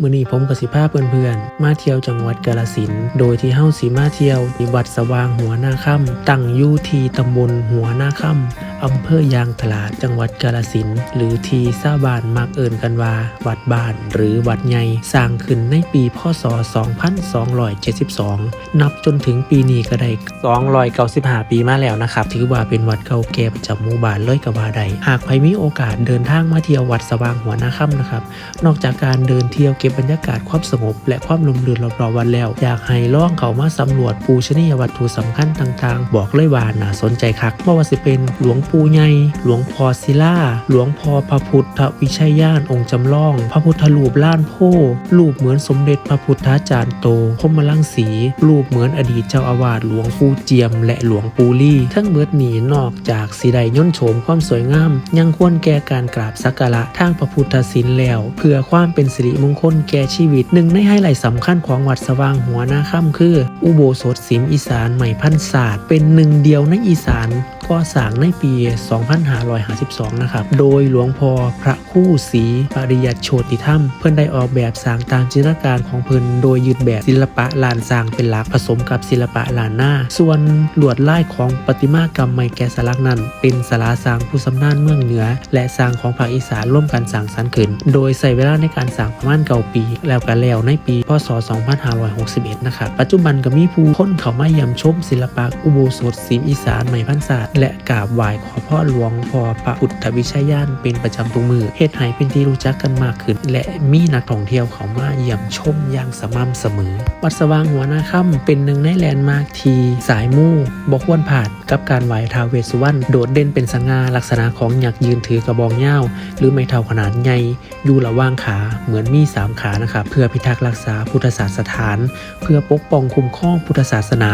มื่อนี้ผมกับสิภาเพื่อนๆ มาเที่ยวจังหวัดกาลสิน โดยที่เฮาสีมาเที่ยวที่วัดสว่างหัวหน้าค่ำตั้งอยู่ที่ตำบลหัวหน้าค่ำ อำเภอยางตลาดจังหวัดกาฬสินหรือที่ชาบานมักเอินกันว่า วัดบ้านหรือวัดใหญ่สร้างขึ้นในปีพศ 2272 นับจนถึงปีนี้ก็ได้295 ปีมาแล้วนะครับ ถือว่าเป็นวัดเก่าแก่ประจำหมู่บ้านเลยกว่าได้หากใครมีโอกาสเดินทางมาเที่ยววัดสว่างหัวนาค่ำนะครับ นอกจากการเดินเที่ยวเก็บบรรยากาศความสงบ และความลมลื่นรอบๆวัดแล้ว อยากให้ล่องเขามาสำรวจปูชนียวัตถุสำคัญต่างๆ บอกเลยว่าน่าสนใจคักไม่ว่าสิเป็นหลวงปูใหญ่หลวงพ่อศิลาหลวงพ่อพระพุทธวิชัยญาณองค์จำลอง พระพุทธรูปล้านโพรูปเหมือนสมเด็จพระพุทธาจารย์โตพมลังสีรูปเหมือนอดีตเจ้าอาวาสหลวงปู่เจียม และหลวงปู่ลี่ ทั้งเบิดหนีนอกจากสีใดย่นโฉมความสวยงาม ยังควรแก่การกราบสักการะทางพระพุทธศิลป์แล้ว เพื่อความเป็นสิริมงคลแก่ชีวิตหนึ่งในไฮไลท์สำคัญของวัดสว่างหัวหน้าค่ำคือ อุโบสถศิมอีสานใหม่พันศาสตร์เป็นหนึ่งเดียวในอีสาน ก่อสร้างในปี 2552 นะครับ โดยหลวงพ่อพระคู่ศรีปริยัติโชติธรรม เพื่อนได้ออกแบบสร้างตามจินตนาการของเพิ่นโดยยึดแบบศิลปะลานสร้างเป็นหลักผสมกับศิลปะลานหน้า ส่วนลวดลายของประติมากรรมไม้แกะสลักนั้น เป็นสลาสร้างผู้สำนานเมืองเหนือ และสร้างของภาคอีสานร่วมกันสร้างสรรค์ขึ้น โดยใส่เวลาในการสร้างประมาณเก่าปี แล้วก็แล้วในปี พศ 2561 นะครับ ปัจจุบันก็มีผู้คนเข้ามาเยี่ยมชมศิลปะอุโบสถศิลป์อีสานใหม่พันศาสตร์และกราบไหว้ขอพ่อหลวงพ่อพระพุทธวิชยาณเป็นประจำทุกมือเฮ็ดให้เป็นที่รู้จักกันมากขึ้น และมีนักท่องเที่ยวเขามาเยี่ยมชมอย่างสม่ำเสมอ วัดสว่างหัวหน้าค่ำเป็นหนึ่งในแลนด์มาร์คที่สายมู่บ่ควรผ่านกับการไหว้ท้าวเวสสุวรรณโดดเด่นเป็นสง่าลักษณะของหยักยืนถือกระบองยาหรือไม้เท้าขนาดใหญ่อยู่ระว่างขาเหมือนมีสามขานะครับเพื่อพิทักษ์รักษาพุทธศาสถาน เพื่อปกป้องคุ้มครองพุทธศาสนา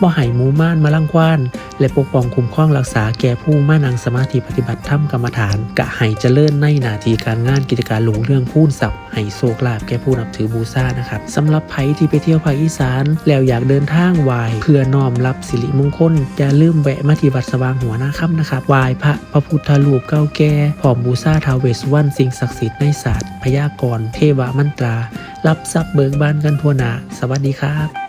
บ่ให้มูม่านมาลังควาน และปกป้องคุ้มครองรักษาแก่ผู้มานังสมาธิปฏิบัติธรรมกรรมฐาน กะให้เจริญในนาทีการงานกิจการหลงเรื่องพูนศัพท์ให้โศกลาบแก่ผู้นับถือบูชานะครับสำหรับไผที่ไปเที่ยวภาคอีสาน แล้วอยากเดินทางไหว้เพื่อน้อมรับสิริมงคลอย่าลืมแวะมาที่วัดสว่างหัวหน้าค่ำนะครับไหว้พระพระพุทธรูปเก่าแก่พร้อมบูชาทาวเวสวรรณสิ่งศักดิ์สิทธิ์ในศาสตร์พยากรณ์เทวมันตรา รับทรัพย์เบิกบานกันทั่วหน้าสวัสดีครับ